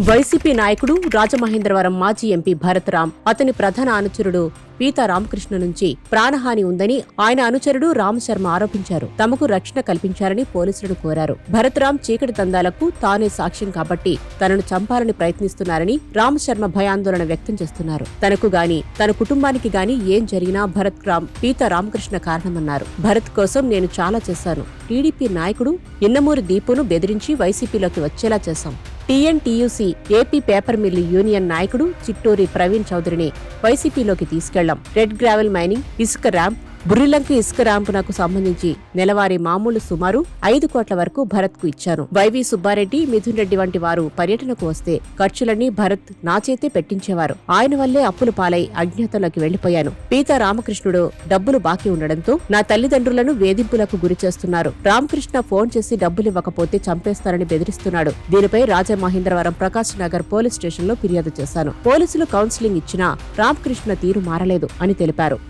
YCP నాయకుడు రాజమహేంద్రవరం మాజీ MP Bharath Ram అతని ప్రధాన అనుచరుడు రామకృష్ణ నుంచి ప్రాణహాని ఉందని ఆయన అనుచరుడు రామశర్మ ఆరోపించారు. తమకు రక్షణ కల్పించారని పోలీసులను కోరారు. భరత్రామ్ చీకటి దందాలకు తానే సాక్ష్యం కాబట్టి తనను చంపాలని ప్రయత్నిస్తున్నారని రామశర్మ భయాందోళన వ్యక్తం చేస్తున్నారు. తనకు గాని తన కుటుంబానికి గాని ఏం జరిగినా భరత్ రామ్ పీత రామకృష్ణ కారణమన్నారు. భరత్ కోసం నేను చాలా చేశాను. టీడీపీ నాయకుడు ఇన్నమూరి దీపును బెదిరించి వైసీపీలోకి వచ్చేలా చేశాం. TNTUC AP paper mill union నాయకుడు చిట్టూరి ప్రవీణ్ చౌదరిని వైసీపీలోకి తీసుకెళ్ళాం రెడ్ గ్రావెల్ మైనింగ్ ఇసుక ర్యాంప్ బుర్రిలంక ఇసుక ర్యాంపునకు సంబంధించి నెలవారీ మామూలు సుమారు ఐదు కోట్ల వరకు భరత్కు ఇచ్చాను వైవి సుబ్బారెడ్డి మిథున్ రెడ్డి వంటి వారు పర్యటనకు వస్తే ఖర్చులన్నీ భరత్ నా చేతే పెట్టించేవారు. ఆయన వల్లే అప్పులు పాలై అజ్ఞాతంలోకి వెళ్ళిపోయాను పీతా రామకృష్ణుడు డబ్బులు బాకీ ఉండడంతో నా తల్లిదండ్రులను వేధింపులకు గురి చేస్తున్నారు. రామకృష్ణ ఫోన్ చేసి డబ్బులివ్వకపోతే చంపేస్తారని బెదిరిస్తున్నాడు. దీనిపై రాజమహేంద్రవరం ప్రకాశ్ నగర్ పోలీస్ స్టేషన్లో ఫిర్యాదు చేశాను. పోలీసులు కౌన్సిలింగ్ ఇచ్చినా రామకృష్ణ తీరు మారలేదు అని తెలిపారు.